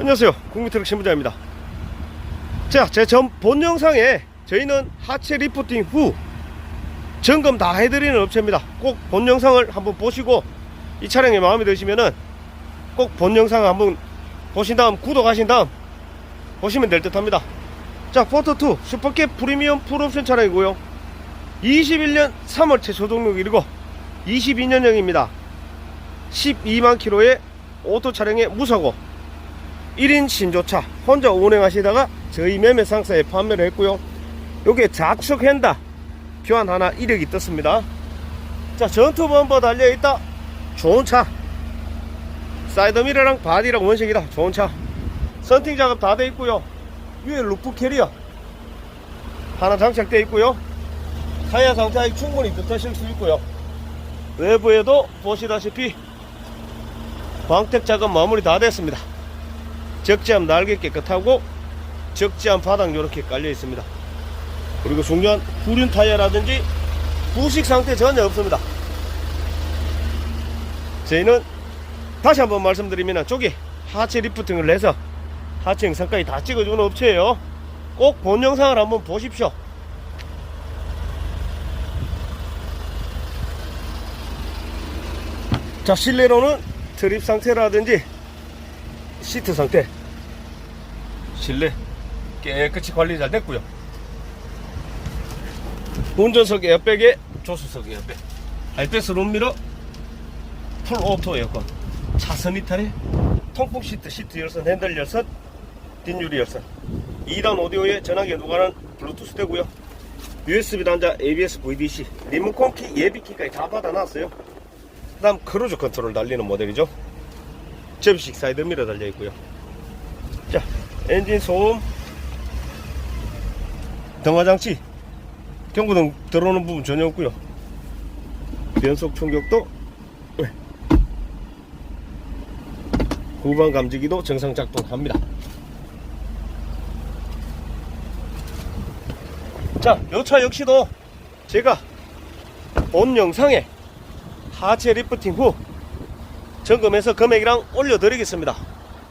안녕하세요. 국민트럭 신부자입니다. 자제 전본 영상에 저희는 하체 리프팅 후 점검 다 해드리는 업체입니다. 꼭 본 영상을 한번 보시고 이 차량이 마음에 드시면은 꼭 본 영상 한번 보신 다음 구독하신 다음 보시면 될 듯 합니다. 자 포토2 슈퍼캡 프리미엄 풀옵션 차량이고요. 21년 3월째 조동력이고 22년형입니다. 12만 킬로의 오토 차량의 무사고 1인 신조차 혼자 운행하시다가 저희 매매 상사에 판매를 했고요. 요게 좌측 핸다 교환 하나 이력이 떴습니다. 자 전투 범버 달려있다. 좋은 차. 사이드미러랑 바디랑 원색이다. 좋은 차. 선팅 작업 다 돼 있고요. 위에 루프 캐리어 하나 장착되어 있고요. 타이어 상태가 충분히 뜯으실 수 있고요. 외부에도 보시다시피 광택 작업 마무리 다 됐습니다. 적재함 날개 깨끗하고 적재함 바닥 이렇게 깔려 있습니다. 그리고 중요한 후륜 타이어라든지 부식 상태 전혀 없습니다. 저희는 다시 한번 말씀드리면 쪽에 하체 리프팅을 해서 하체 영상까지 다 찍어주는 업체예요. 꼭 본 영상을 한번 보십시오. 자 실내로는 트립 상태라든지 시트 상태. 실내 깨끗이 관리 잘 됐고요. 운전석 에어백에 조수석 에어백. 알베스 룸미러 풀 오토 에어컨. 차선 이탈에 통풍 시트 시트 열선 핸들 열선 뒷유리 열선. 2단 오디오에 전화기 누가는 블루투스 되고요. USB 단자 ABS VDC 리모컨 키 예비키까지 다 받아놨어요. 그 다음 크루즈 컨트롤 달리는 모델이죠 접이식 사이드 미러 달려 있고요. 자, 엔진 소음, 등화 장치, 경고등 들어오는 부분 전혀 없고요. 변속 충격도 네. 후방 감지기도 정상 작동합니다. 자, 요차 역시도 제가 본 영상에 하체 리프팅 후 점검해서 금액이랑 올려드리겠습니다.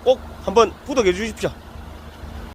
꼭 한번 구독해 주십시오.